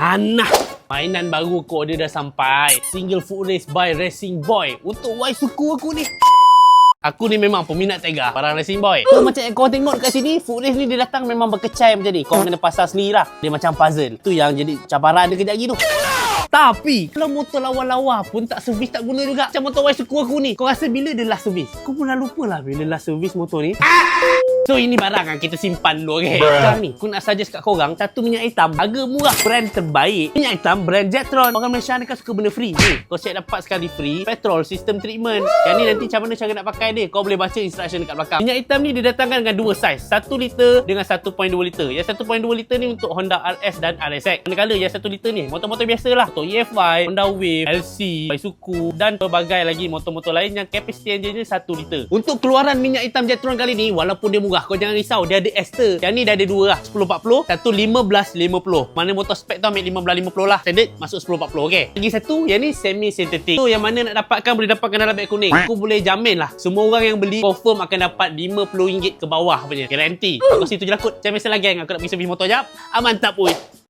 Hanah Mainan baru aku order dah sampai Single foot race by Racing Boy Untuk Y suku aku ni Aku ni memang peminat tega barang racing boy. So, macam yang kau tengok dekat sini, foot race ni dia datang memang berkecai macam ni. Kau kena pasal sendiri lah. Dia macam puzzle. Tu yang jadi cabaran dia kejap lagi tu. Tapi, kalau motor lawa-lawa pun tak servis tak guna juga. Macam motor Y suku aku ni. Kau rasa bila dia last servis? Kau pun dah lupa lah bila last servis motor ni. So ini barang yang kita simpan dulu okay? Sekarang ni aku nak suggest kat korang Satu minyak hitam Harga murah Brand terbaik. Minyak hitam brand Jetron. Orang Malaysia ni kan suka benda free Ni. Kau check dapat sekali free Petrol system treatment. Yang ni nanti macam mana cara nak pakai dia Kau boleh baca instruction dekat belakang. Minyak hitam ni dia datangkan dengan dua saiz. 1 liter dengan 1.2 liter. Yang 1.2 liter ni untuk Honda RS dan RSX Manakala yang 1 liter ni Motor-motor biasa lah Motor EFY Honda Wave LC Isuzu Dan berbagai lagi motor-motor lain Yang capacity engine dia 1 liter. Untuk keluaran minyak hitam Jetron kali ni Walaupun dia murah Kau jangan risau Dia ada ester Yang ni dah ada dua lah. 1040 Satu 1550 Mana motor spek tu ambil 1550 lah. Standard masuk 1040 okay Lagi satu Yang ni semi synthetic So yang mana nak dapatkan Boleh dapatkan dalam beg kuning. Aku boleh jamin lah. Semua orang yang beli Confirm akan dapat RM50 ke bawah punya. Garanti Aku situ je lah kot. Macam biasa lagi Aku nak pergi servis motor jap. Aman tak pun